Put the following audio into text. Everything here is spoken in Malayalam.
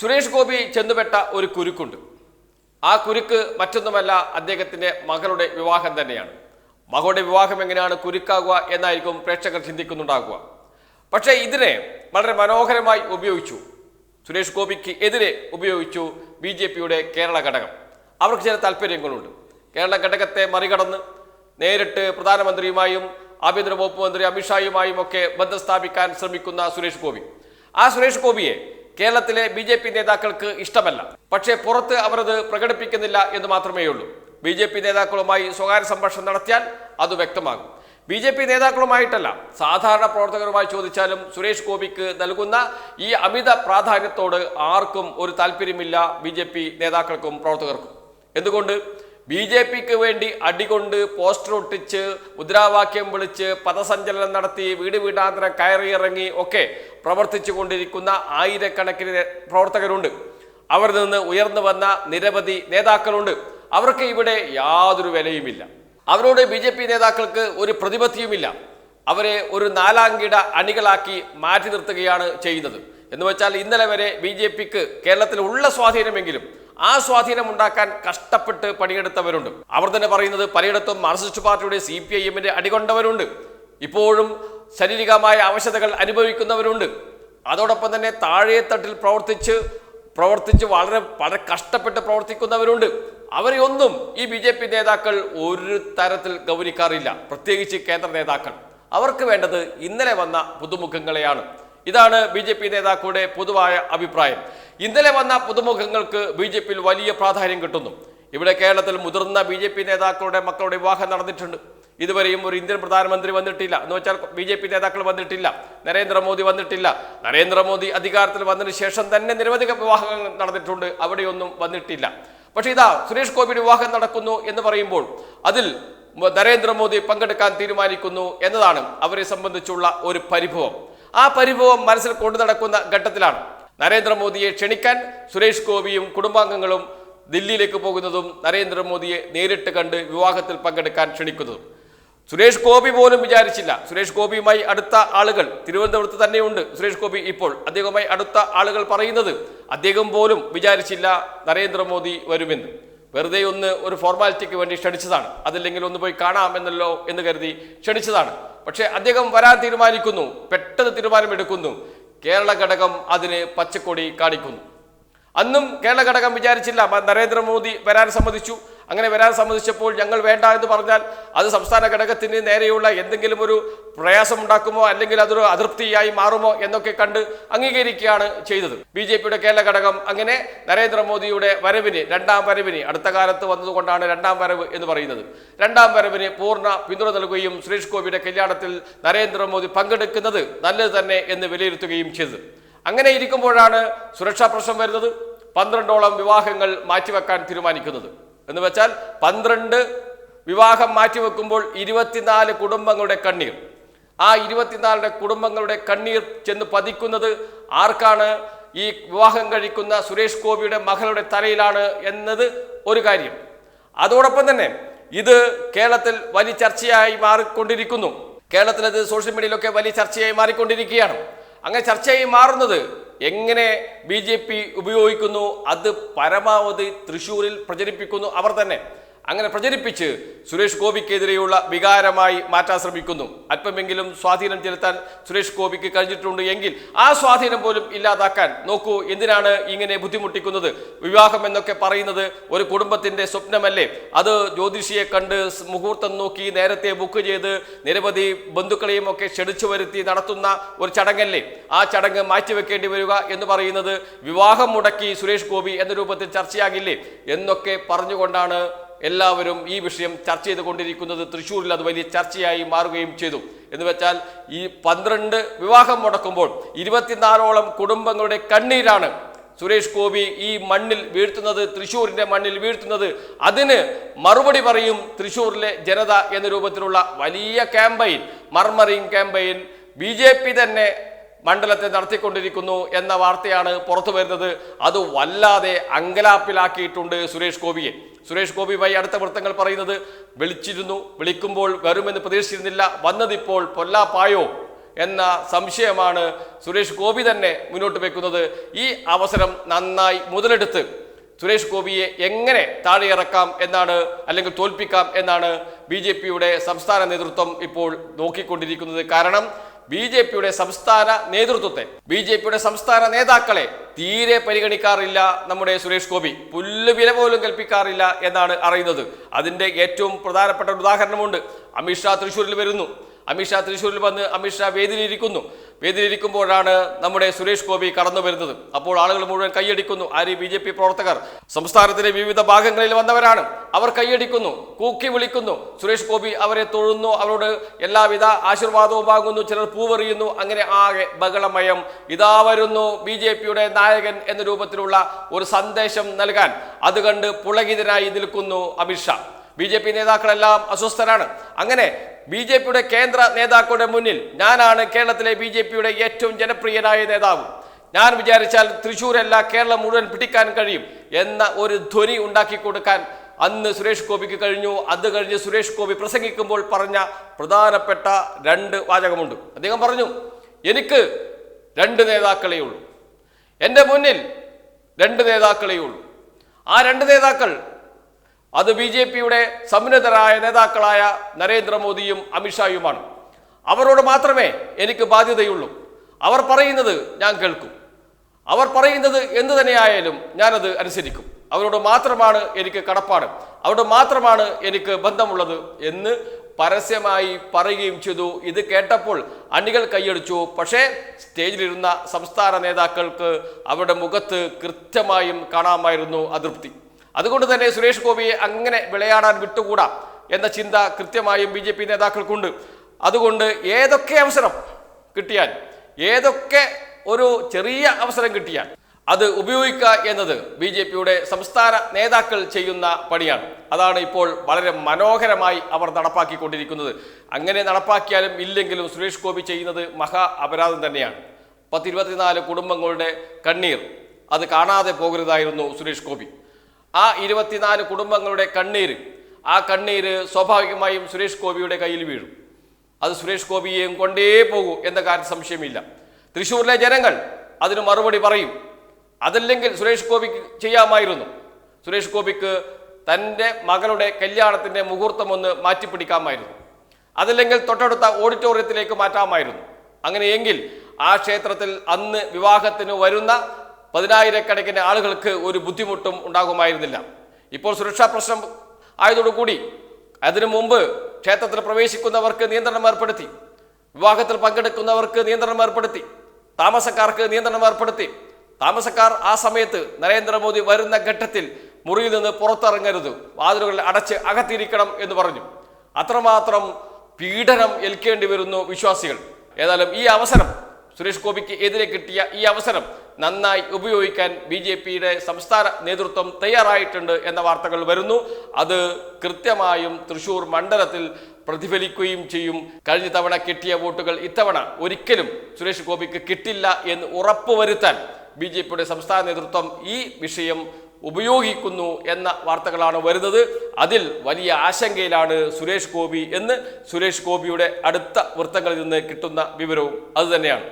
സുരേഷ് ഗോപി ചെന്നുപെട്ട ഒരു കുരുക്കുണ്ട്. ആ കുരുക്ക് മറ്റൊന്നുമല്ല അദ്ദേഹത്തിന്റെ മകളുടെ വിവാഹം തന്നെയാണ്. മകളുടെ വിവാഹം എങ്ങനെയാണ് കുരുക്കാകുക എന്നായിരിക്കും പ്രേക്ഷകർ ചിന്തിക്കുന്നുണ്ടാകുക. പക്ഷേ ഇതിനെ വളരെ മനോഹരമായി ഉപയോഗിച്ചു. സുരേഷ് ഗോപിക്ക് എതിരെ ഉപയോഗിച്ചു ബി ജെ പിയുടെ കേരള ഘടകം. അവർക്ക് ചില താല്പര്യങ്ങളുണ്ട്. കേരള ഘടകത്തെ മറികടന്ന് നേരിട്ട് പ്രധാനമന്ത്രിയുമായും ആഭ്യന്തര വകുപ്പ് മന്ത്രി അമിത്ഷായുമായും ഒക്കെ ബന്ധം സ്ഥാപിക്കാൻ ശ്രമിക്കുന്ന സുരേഷ് ഗോപി. ആ സുരേഷ് ഗോപിയെ കേരളത്തിലെ ബി ജെ പി നേതാക്കൾക്ക് ഇഷ്ടമല്ല. പക്ഷേ പുറത്ത് അവരത് പ്രകടിപ്പിക്കുന്നില്ല എന്ന് മാത്രമേ ഉള്ളൂ. ബി ജെ പി നേതാക്കളുമായി സ്വകാര്യ സംഭാഷണം നടത്തിയാൽ അത് വ്യക്തമാകും. ബി ജെ പി നേതാക്കളുമായിട്ടല്ല സാധാരണ പ്രവർത്തകരുമായി ചോദിച്ചാലും സുരേഷ് ഗോപിക്ക് നൽകുന്ന ഈ അമിത പ്രാധാന്യത്തോട് ആർക്കും ഒരു താല്പര്യമില്ല ബി നേതാക്കൾക്കും പ്രവർത്തകർക്കും. എന്തുകൊണ്ട്? ബി ജെ പിക്ക് വേണ്ടി അടികൊണ്ട് പോസ്റ്റർ ഒട്ടിച്ച് മുദ്രാവാക്യം വിളിച്ച് പദസഞ്ചലനം നടത്തി വീട് വീടാന്തരം കയറിയിറങ്ങി ഒക്കെ പ്രവർത്തിച്ചു കൊണ്ടിരിക്കുന്ന ആയിരക്കണക്കിന് പ്രവർത്തകരുണ്ട്. അവരിൽ നിന്ന് ഉയർന്നു വന്ന നിരവധി നേതാക്കളുണ്ട്. അവർക്ക് ഇവിടെ യാതൊരു വിലയുമില്ല. അവരോട് ബി ജെ പി നേതാക്കൾക്ക് ഒരു പ്രതിപത്തിയുമില്ല. അവരെ ഒരു നാലാംകിട അണികളാക്കി മാറ്റി നിർത്തുകയാണ് ചെയ്യുന്നത്. എന്ന് വെച്ചാൽ ഇന്നലെ വരെ ബി ജെ പിക്ക് കേരളത്തിൽ ഉള്ള സ്വാധീനമെങ്കിലും ആ സ്വാധീനം ഉണ്ടാക്കാൻ കഷ്ടപ്പെട്ട് പണിയെടുത്തവരുണ്ട്. അവർ തന്നെ പറയുന്നത് പലയിടത്തും മാർക്സിസ്റ്റ് പാർട്ടിയുടെ സി പി ഐ എമ്മിന്റെ അടികൊണ്ടവരുണ്ട്. ഇപ്പോഴും ശാരീരികമായ ആവശ്യതകൾ അനുഭവിക്കുന്നവരുണ്ട്. അതോടൊപ്പം തന്നെ താഴെത്തട്ടിൽ പ്രവർത്തിച്ച് പ്രവർത്തിച്ച് വളരെ വളരെ കഷ്ടപ്പെട്ട് പ്രവർത്തിക്കുന്നവരുണ്ട്. അവരെ ഒന്നും ഈ ബി ജെ പി നേതാക്കൾ ഒരു തരത്തിൽ ഗൗനിക്കാറില്ല. പ്രത്യേകിച്ച് കേന്ദ്ര നേതാക്കൾ. അവർക്ക് വേണ്ടത് ഇന്നലെ വന്ന പുതുമുഖങ്ങളെയാണ്. ഇതാണ് ബി നേതാക്കളുടെ പൊതുവായ അഭിപ്രായം. ഇന്നലെ വന്ന പുതുമുഖങ്ങൾക്ക് ബി ജെ പിയിൽ വലിയ പ്രാധാന്യം കിട്ടുന്നു. ഇവിടെ കേരളത്തിൽ മുതിർന്ന ബി ജെ പി നേതാക്കളുടെ മക്കളുടെ വിവാഹം നടന്നിട്ടുണ്ട്. ഇതുവരെയും ഒരു ഇന്ത്യൻ പ്രധാനമന്ത്രി വന്നിട്ടില്ല. എന്ന് വെച്ചാൽ ബി ജെ പി നേതാക്കൾ വന്നിട്ടില്ല. നരേന്ദ്രമോദി വന്നിട്ടില്ല. നരേന്ദ്രമോദി അധികാരത്തിൽ വന്നതിന് ശേഷം തന്നെ നിരവധി വിവാഹങ്ങൾ നടന്നിട്ടുണ്ട്. അവിടെയൊന്നും വന്നിട്ടില്ല. പക്ഷേ ഇതാ സുരേഷ് ഗോപിയുടെ വിവാഹം നടക്കുന്നു എന്ന് പറയുമ്പോൾ അതിൽ നരേന്ദ്രമോദി പങ്കെടുക്കാൻ തീരുമാനിക്കുന്നു എന്നതാണ് അവരെ സംബന്ധിച്ചുള്ള ഒരു പരിഭവം. ആ പരിഭവം മനസ്സിൽ കൊണ്ടു നടക്കുന്ന ഘട്ടത്തിലാണ്. നരേന്ദ്രമോദിയെ ക്ഷണിക്കാൻ സുരേഷ് ഗോപിയും കുടുംബാംഗങ്ങളും ദില്ലിയിലേക്ക് പോകുന്നതും നരേന്ദ്രമോദിയെ നേരിട്ട് കണ്ട് വിവാഹത്തിൽ പങ്കെടുക്കാൻ ക്ഷണിക്കുന്നതും. സുരേഷ് ഗോപി പോലും വിചാരിച്ചില്ല. സുരേഷ് ഗോപിയുമായി അടുത്ത ആളുകൾ തിരുവനന്തപുരത്ത് തന്നെയുണ്ട്. സുരേഷ് ഗോപി ഇപ്പോൾ അദ്ദേഹവുമായി അടുത്ത ആളുകൾ പറയുന്നത് അദ്ദേഹം പോലും വിചാരിച്ചില്ല നരേന്ദ്രമോദി വരുമെന്ന്. വെറുതെ ഒന്ന് ഒരു ഫോർമാലിറ്റിക്ക് വേണ്ടി ക്ഷണിച്ചതാണ്. അതില്ലെങ്കിൽ ഒന്ന് പോയി കാണാമെന്നല്ലോ എന്ന് കരുതി ക്ഷണിച്ചതാണ്. പക്ഷേ അദ്ദേഹം വരാൻ തീരുമാനിക്കുന്നു. പെട്ടെന്ന് തീരുമാനമെടുക്കുന്നു. കേരള ഘടകം അതിന് പച്ചക്കൊടി കാണിക്കുന്നു. അന്നും കേരള ഘടകം വിചാരിച്ചില്ല നരേന്ദ്രമോദി വരാൻ സമ്മതിച്ചു. അങ്ങനെ വരാൻ സമ്മതിച്ചപ്പോൾ ഞങ്ങൾ വേണ്ട എന്ന് പറഞ്ഞാൽ അത് സംസ്ഥാന ഘടകത്തിന് നേരെയുള്ള എന്തെങ്കിലും ഒരു പ്രയാസമുണ്ടാക്കുമോ അല്ലെങ്കിൽ അതൊരു അതൃപ്തിയായി മാറുമോ എന്നൊക്കെ കണ്ട് അംഗീകരിക്കുകയാണ് ചെയ്തത്. ബി ജെ പിയുടെ കേരള ഘടകം അങ്ങനെ നരേന്ദ്രമോദിയുടെ വരവിന് രണ്ടാം വരവിന് അടുത്ത കാലത്ത് വന്നതുകൊണ്ടാണ് രണ്ടാം വരവ് എന്ന് പറയുന്നത്. രണ്ടാം വരവിന് പൂർണ പിന്തുണ നൽകുകയും സുരേഷ് ഗോപിയുടെ കല്യാണത്തിൽ നരേന്ദ്രമോദി പങ്കെടുക്കുന്നത് നല്ലത് തന്നെ എന്ന് വിലയിരുത്തുകയും ചെയ്തത്. അങ്ങനെ ഇരിക്കുമ്പോഴാണ് സുരക്ഷാ പ്രശ്നം വരുന്നത്. പന്ത്രണ്ടോളം വിവാഹങ്ങൾ മാറ്റിവെക്കാൻ തീരുമാനിക്കുന്നത്. എന്ന് വെച്ചാൽ പന്ത്രണ്ട് വിവാഹം മാറ്റിവെക്കുമ്പോൾ ഇരുപത്തിനാല് കുടുംബങ്ങളുടെ കണ്ണീർ. ആ ഇരുപത്തിനാലുടെ കുടുംബങ്ങളുടെ കണ്ണീർ ചെന്ന് പതിക്കുന്നത് ആർക്കാണ്? ഈ വിവാഹം കഴിക്കുന്ന സുരേഷ് ഗോപിയുടെ മകളുടെ തലയിലാണ് എന്നത് ഒരു കാര്യം. അതോടൊപ്പം തന്നെ ഇത് കേരളത്തിൽ വലിയ ചർച്ചയായി മാറിക്കൊണ്ടിരിക്കുന്നു. കേരളത്തിൽ അത് സോഷ്യൽ മീഡിയയിലൊക്കെ വലിയ ചർച്ചയായി മാറിക്കൊണ്ടിരിക്കുകയാണ്. അങ്ങനെ ചർച്ചയായി മാറുന്നത് എങ്ങനെ ബി ജെ പി ഉപയോഗിക്കുന്നു അത് പരമാവധി തൃശ്ശൂരിൽ പ്രചരിപ്പിക്കുന്നു അവർ തന്നെ. അങ്ങനെ പ്രചരിപ്പിച്ച് സുരേഷ് ഗോപിക്കെതിരെയുള്ള വികാരമായി മാറ്റാൻ ശ്രമിക്കുന്നു. അല്പമെങ്കിലും സ്വാധീനം ചെലുത്താൻ സുരേഷ് ഗോപിക്ക് കഴിഞ്ഞിട്ടുണ്ട് എങ്കിൽ ആ സ്വാധീനം പോലും ഇല്ലാതാക്കാൻ നോക്കൂ എന്തിനാണ് ഇങ്ങനെ ബുദ്ധിമുട്ടിക്കുന്നത്. വിവാഹം എന്നൊക്കെ പറയുന്നത് ഒരു കുടുംബത്തിന്റെ സ്വപ്നമല്ലേ? അത് ജ്യോതിഷിയെ കണ്ട് മുഹൂർത്തം നോക്കി നേരത്തെ ബുക്ക് ചെയ്ത് നിരവധി ബന്ധുക്കളെയും ഒക്കെ ക്ഷണിച്ചു വരുത്തി നടത്തുന്ന ഒരു ചടങ്ങല്ലേ? ആ ചടങ്ങ് മാറ്റിവെക്കേണ്ടി വരിക എന്ന് പറയുന്നത് വിവാഹം മുടക്കി സുരേഷ് ഗോപി എന്ന രൂപത്തിൽ ചർച്ചയാകില്ലേ? എന്നൊക്കെ പറഞ്ഞുകൊണ്ടാണ് എല്ലാവരും ഈ വിഷയം ചർച്ച ചെയ്തുകൊണ്ടിരിക്കുന്നത് തൃശ്ശൂരിൽ അത് വലിയ ചർച്ചയായി മാറുകയും ചെയ്തു. എന്ന് വെച്ചാൽ ഈ പന്ത്രണ്ട് വിവാഹം മുടക്കുമ്പോൾ ഇരുപത്തിനാലോളം കുടുംബങ്ങളുടെ കണ്ണീരാണ് സുരേഷ് ഗോപി ഈ മണ്ണിൽ വീഴ്ത്തുന്നത് തൃശ്ശൂരിന്റെ മണ്ണിൽ വീഴ്ത്തുന്നത്. അതിന് മറുപടി പറയും തൃശ്ശൂരിലെ ജനത എന്ന രൂപത്തിലുള്ള വലിയ ക്യാമ്പയിൻ മർമറിങ് ക്യാമ്പയിൻ. ബി തന്നെ മണ്ഡലത്തെ നടത്തിക്കൊണ്ടിരിക്കുന്നു എന്ന വാർത്തയാണ് പുറത്തു വരുന്നത്. അത് വല്ലാതെ അങ്കലാപ്പിലാക്കിയിട്ടുണ്ട് സുരേഷ് ഗോപിയെ. സുരേഷ് ഗോപിയുമായി അടുത്ത വൃത്തങ്ങൾ പറയുന്നത് വിളിച്ചിരുന്നു വിളിക്കുമ്പോൾ വരുമെന്ന് പ്രതീക്ഷിച്ചിരുന്നില്ല വന്നതിപ്പോൾ പൊല്ലാപ്പായോ? എന്ന സംശയമാണ് സുരേഷ് ഗോപി തന്നെ മുന്നോട്ട് വെക്കുന്നത്. ഈ അവസരം നന്നായി മുതലെടുത്ത് സുരേഷ് ഗോപിയെ എങ്ങനെ താഴെയിറക്കാം എന്നാണ് അല്ലെങ്കിൽ തോൽപ്പിക്കാം എന്നാണ് ബി സംസ്ഥാന നേതൃത്വം ഇപ്പോൾ നോക്കിക്കൊണ്ടിരിക്കുന്നത്. കാരണം ബി ജെ പിയുടെ സംസ്ഥാന നേതൃത്വത്തെ ബി ജെ പിയുടെ സംസ്ഥാന നേതാക്കളെ തീരെ പരിഗണിക്കാറില്ല നമ്മുടെ സുരേഷ് ഗോപി. പുല്ല് വില പോലും കൽപ്പിക്കാറില്ല എന്നാണ് അറിയുന്നത്. അതിന്റെ ഏറ്റവും പ്രധാനപ്പെട്ട ഒരു ഉദാഹരണമുണ്ട്. അമിത്ഷാ തൃശ്ശൂരിൽ വരുന്നു. അമിത്ഷാ തൃശ്ശൂരിൽ വന്ന് അമിത്ഷാ വേദിയിലിരിക്കുന്നു. വേദിയിലിരിക്കുമ്പോഴാണ് നമ്മുടെ സുരേഷ് ഗോപി കടന്നു വരുന്നത്. അപ്പോൾ ആളുകൾ മുഴുവൻ കൈയടിക്കുന്നു. ആര്? ബി ജെ പി പ്രവർത്തകർ. സംസ്ഥാനത്തിലെ വിവിധ ഭാഗങ്ങളിൽ വന്നവരാണ്. അവർ കൈയടിക്കുന്നു. കൂക്കി വിളിക്കുന്നു. സുരേഷ് ഗോപി അവരെ തൊഴുന്നു. അവരോട് എല്ലാവിധ ആശീർവാദവും വാങ്ങുന്നു. ചിലർ പൂവെറിയുന്നു. അങ്ങനെ ആകെ ബഹളമയം. ഇതാ വരുന്നു ബി ജെ പിയുടെ നായകൻ എന്ന രൂപത്തിലുള്ള ഒരു സന്ദേശം നൽകാൻ. അത് കണ്ട് പുളകിതനായി നിൽക്കുന്നു അമിത്ഷാ ബി ജെ പി നേതാക്കളെല്ലാം അസ്വസ്ഥരാണ്. അങ്ങനെ ബി ജെ പിയുടെ കേന്ദ്ര നേതാക്കളുടെ മുന്നിൽ ഞാനാണ് കേരളത്തിലെ ബി ജെ പിയുടെ ഏറ്റവും ജനപ്രിയനായ നേതാവ്. ഞാൻ വിചാരിച്ചാൽ തൃശ്ശൂരല്ല കേരളം മുഴുവൻ പിടിക്കാൻ കഴിയും എന്ന ഒരു ധ്വനി ഉണ്ടാക്കി കൊടുക്കാൻ അന്ന് സുരേഷ് ഗോപിക്ക് കഴിഞ്ഞു. അത് കഴിഞ്ഞ് സുരേഷ് ഗോപി പ്രസംഗിക്കുമ്പോൾ പറഞ്ഞ പ്രധാനപ്പെട്ട രണ്ട് വാചകമുണ്ട്. അദ്ദേഹം പറഞ്ഞു എനിക്ക് രണ്ട് നേതാക്കളേ ഉള്ളൂ. എന്റെ മുന്നിൽ രണ്ട് നേതാക്കളേ ഉള്ളൂ. ആ രണ്ട് നേതാക്കൾ അത് ബി ജെ പിയുടെ സമുന്നതരായ നേതാക്കളായ നരേന്ദ്രമോദിയും അമിത്ഷായുമാണ്. അവരോട് മാത്രമേ എനിക്ക് ബാധ്യതയുള്ളൂ. അവർ പറയുന്നത് ഞാൻ കേൾക്കും. അവർ പറയുന്നത് എന്തു തന്നെയായാലും ഞാനത് അനുസരിക്കും. അവരോട് മാത്രമാണ് എനിക്ക് കടപ്പാട്. അവരോട് മാത്രമാണ് എനിക്ക് ബന്ധമുള്ളത് എന്ന് പരസ്യമായി പറയുകയും ചെയ്തു. ഇത് കേട്ടപ്പോൾ അണികൾ കൈയടിച്ചു. പക്ഷേ സ്റ്റേജിലിരുന്ന സംസ്ഥാന നേതാക്കൾക്ക് അവരുടെ മുഖത്ത് കൃത്യമായും കാണാമായിരുന്നു അതൃപ്തി. അതുകൊണ്ട് തന്നെ സുരേഷ് ഗോപിയെ അങ്ങനെ വിളയാടാൻ വിട്ടുകൂടാ എന്ന ചിന്ത കൃത്യമായും ബി ജെ പി നേതാക്കൾക്കുണ്ട്. അതുകൊണ്ട് ഏതൊക്കെ അവസരം കിട്ടിയാൽ ഏതൊക്കെ ഒരു ചെറിയ അവസരം കിട്ടിയാൽ അത് ഉപയോഗിക്കുക എന്നത് ബി ജെ പിയുടെ സംസ്ഥാന നേതാക്കൾ ചെയ്യുന്ന പണിയാണ്. അതാണ് ഇപ്പോൾ വളരെ മനോഹരമായി അവർ നടപ്പാക്കിക്കൊണ്ടിരിക്കുന്നത്. അങ്ങനെ നടപ്പാക്കിയാലും ഇല്ലെങ്കിലും സുരേഷ് ഗോപി ചെയ്യുന്നത് മഹാ അപരാധം തന്നെയാണ്. പത്തിരുപത്തിനാല് കുടുംബങ്ങളുടെ കണ്ണീർ അത് കാണാതെ പോകരുതായിരുന്നു സുരേഷ് ഗോപി. ആ ഇരുപത്തിനാല് കുടുംബങ്ങളുടെ കണ്ണീര് ആ കണ്ണീര് സ്വാഭാവികമായും സുരേഷ് ഗോപിയുടെ കയ്യിൽ വീഴും. അത് സുരേഷ് ഗോപിയെയും കൊണ്ടേ പോകൂ എന്ന കാര്യം സംശയമില്ല. തൃശ്ശൂരിലെ ജനങ്ങൾ അതിന് മറുപടി പറയും. അതല്ലെങ്കിൽ സുരേഷ് ഗോപിക്ക് ചെയ്യാമായിരുന്നു. സുരേഷ് ഗോപിക്ക് തന്റെ മകളുടെ കല്യാണത്തിന്റെ മുഹൂർത്തം ഒന്ന് മാറ്റിപ്പിടിക്കാമായിരുന്നു. അതല്ലെങ്കിൽ തൊട്ടടുത്ത ഓഡിറ്റോറിയത്തിലേക്ക് മാറ്റാമായിരുന്നു. അങ്ങനെയെങ്കിൽ ആ ക്ഷേത്രത്തിൽ അന്ന് വിവാഹത്തിന് വരുന്ന പതിനായിരക്കണക്കിന് ആളുകൾക്ക് ഒരു ബുദ്ധിമുട്ടും ഉണ്ടാകുമായിരുന്നില്ല. ഇപ്പോൾ സുരക്ഷാ പ്രശ്നം ആയതോടുകൂടി അതിനു മുമ്പ് ക്ഷേത്രത്തിൽ പ്രവേശിക്കുന്നവർക്ക് നിയന്ത്രണം ഏർപ്പെടുത്തി വിവാഹത്തിൽ പങ്കെടുക്കുന്നവർക്ക് നിയന്ത്രണം ഏർപ്പെടുത്തി താമസക്കാർക്ക് നിയന്ത്രണം ഏർപ്പെടുത്തി താമസക്കാർ ആ സമയത്ത് നരേന്ദ്രമോദി വരുന്ന ഘട്ടത്തിൽ മുറിയിൽ നിന്ന് പുറത്തിറങ്ങരുത് വാതിലുകൾ അടച്ച് അകത്തിരിക്കണം എന്ന് പറഞ്ഞു. അത്രമാത്രം പീഡനം ഏൽക്കേണ്ടി വരുന്നു വിശ്വാസികൾ. ഏതായാലും ഈ അവസരം സുരേഷ് ഗോപിക്ക് എതിരെ കിട്ടിയ ഈ അവസരം നന്നായി ഉപയോഗിക്കാൻ ബി ജെ പിയുടെ സംസ്ഥാന നേതൃത്വം തയ്യാറായിട്ടുണ്ട് എന്ന വാർത്തകൾ വരുന്നു. അത് കൃത്യമായും തൃശൂർ മണ്ഡലത്തിൽ പ്രതിഫലിക്കുകയും ചെയ്യും. കഴിഞ്ഞ തവണ കിട്ടിയ വോട്ടുകൾ ഇത്തവണ ഒരിക്കലും സുരേഷ് ഗോപിക്ക് കിട്ടില്ല എന്ന് ഉറപ്പുവരുത്താൻ ബി ജെ പിയുടെ സംസ്ഥാന നേതൃത്വം ഈ വിഷയം ഉപയോഗിക്കുന്നു എന്ന വാർത്തകളാണ് വരുന്നത്. അതിൽ വലിയ ആശങ്കയിലാണ് സുരേഷ് ഗോപി എന്ന് സുരേഷ് ഗോപിയുടെ അടുത്ത വൃത്തങ്ങളിൽ നിന്ന് കിട്ടുന്ന വിവരവും അതുതന്നെയാണ്